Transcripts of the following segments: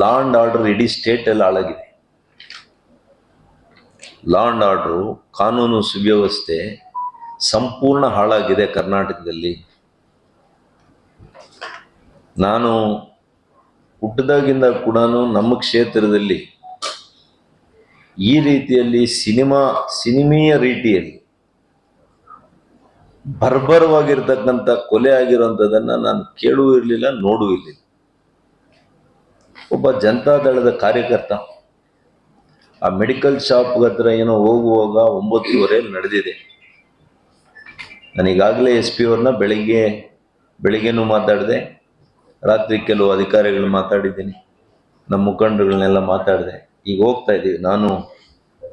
Law and order ಇಡೀ ಸ್ಟೇಟಲ್ಲಿ ಹಾಳಾಗಿದೆ. Law and order, ಕಾನೂನು ಸುವ್ಯವಸ್ಥೆ ಸಂಪೂರ್ಣ ಹಾಳಾಗಿದೆ ಕರ್ನಾಟಕದಲ್ಲಿ. ನಾನು ಹುಟ್ಟದಾಗಿಂದ ಕೂಡ ನಮ್ಮ ಕ್ಷೇತ್ರದಲ್ಲಿ ಈ ರೀತಿಯಲ್ಲಿ ಸಿನಿಮಾ, ಸಿನಿಮೀಯ ರೀತಿಯಲ್ಲಿ ಬರ್ಬರವಾಗಿರ್ತಕ್ಕಂಥ ಕೊಲೆ ಆಗಿರುವಂಥದ್ದನ್ನು ನಾನು ಕೇಳುವ ಇರಲಿಲ್ಲ ನೋಡುವ ಇರಲಿಲ್ಲ. ಒಬ್ಬ ಜನತಾದಳದ ಕಾರ್ಯಕರ್ತ. ಆ ಮೆಡಿಕಲ್ ಶಾಪ್ ಹತ್ರ ಏನೋ ಹೋಗುವಾಗ ಒಂಬತ್ತುವರೆಯಲ್ಲಿ ನಡೆದಿದೆ. ನಾನೀಗಾಗಲೇ ಎಸ್ ಪಿ ಅವ್ರನ್ನ ಬೆಳಿಗ್ಗೆ, ಬೆಳಿಗ್ಗೆನೂ ಮಾತಾಡಿದೆ, ರಾತ್ರಿ ಕೆಲವು ಅಧಿಕಾರಿಗಳು ಮಾತಾಡಿದ್ದೀನಿ. ನಮ್ಮ ಮುಖಂಡರುಗಳನ್ನೆಲ್ಲ ಮಾತಾಡಿದೆ. ಈಗ ಹೋಗ್ತಾ ಇದ್ದೀವಿ. ನಾನು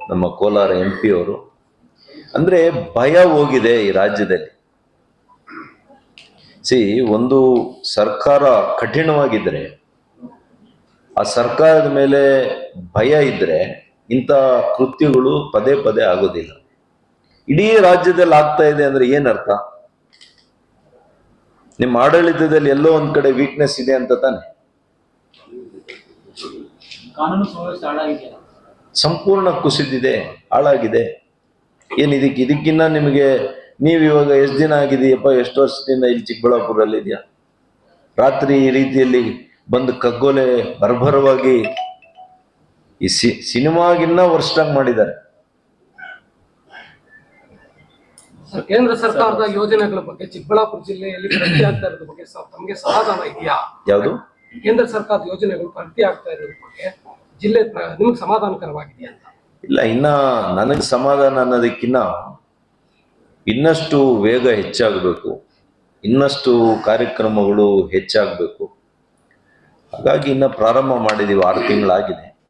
ನಮ್ಮ ಕೋಲಾರ ಎಂ ಪಿ ಅವರು. ಅಂದರೆ ಭಯ ಹೋಗಿದೆ ಈ ರಾಜ್ಯದಲ್ಲಿ. ಸಿ ಒಂದು ಸರ್ಕಾರ ಕಠಿಣವಾಗಿದ್ದರೆ ಆ ಸರ್ಕಾರದ ಮೇಲೆ ಭಯ ಇದ್ದರೆ ಇಂಥ ಕೃತ್ಯಗಳು ಪದೇ ಪದೇ ಆಗೋದಿಲ್ಲ. ಇಡೀ ರಾಜ್ಯದಲ್ಲಿ ಆಗ್ತಾ ಇದೆ ಅಂದ್ರೆ ಏನರ್ಥ? ನಿಮ್ಮ ಆಡಳಿತದಲ್ಲಿ ಎಲ್ಲೋ ಒಂದ್ ಕಡೆ ವೀಕ್ನೆಸ್ ಇದೆ ಅಂತ ತಾನೆ? ಸಂಪೂರ್ಣ ಕುಸಿದಿದೆ ಹಾಳಾಗಿದೆ. ಏನ್ ಇದಕ್ಕೆ ಇದಕ್ಕಿನ್ನ ನಿಮಗೆ ನೀವು ಇವಾಗ ಎಷ್ಟು ದಿನ ಆಗಿದೆಯಪ್ಪ? ಎಷ್ಟು ವರ್ಷದಿಂದ ಇಲ್ಲಿ ಚಿಕ್ಕಬಳ್ಳಾಪುರಲ್ಲಿ ಇದೆಯಾ ರಾತ್ರಿ ಈ ರೀತಿಯಲ್ಲಿ ಬಂದು ಕಗ್ಗೊಲೆ ಬರ್ಬರವಾಗಿ ಈ ಸಿ ಸಿನಿಮಾಗಿನ್ನ ವರ್ಷಾಗಿ ಮಾಡಿದ್ದಾರೆ. ಕೇಂದ್ರ ಸರ್ಕಾರದ ಯೋಜನೆಗಳ ಬಗ್ಗೆ ಚಿಕ್ಕಬಳ್ಳಾಪುರ ಜಿಲ್ಲೆಯಲ್ಲಿ ಪ್ರಗತಿ ಆಗ್ತಾ ಇರೋದ್ರ ಬಗ್ಗೆ ತಮಗೆ ಸಮಾಧಾನ ಇದೆಯಾ? ಯಾವುದು? ಕೇಂದ್ರ ಸರ್ಕಾರದ ಯೋಜನೆಗಳು ಪ್ರಗತಿ ಆಗ್ತಾ ಇರೋದ್ರ ಬಗ್ಗೆ ಜಿಲ್ಲೆ ನಿಮಗೆ ಸಮಾಧಾನಕರವಾಗಿದೆಯಾ ಅಂತ. ಇಲ್ಲ ಇನ್ನ ನನಗೆ ಸಮಾಧಾನ ಅನ್ನೋದಕ್ಕಿನ್ನ ಇನ್ನಷ್ಟು ವೇಗ ಹೆಚ್ಚಾಗಬೇಕು. ಇನ್ನಷ್ಟು ಕಾರ್ಯಕ್ರಮಗಳು ಹೆಚ್ಚಾಗಬೇಕು. ಹಾಗಾಗಿ ಇನ್ನು ಪ್ರಾರಂಭ ಮಾಡಿದ್ದೀವಿ ಆರು ತಿಂಗಳಾಗಿದೆ.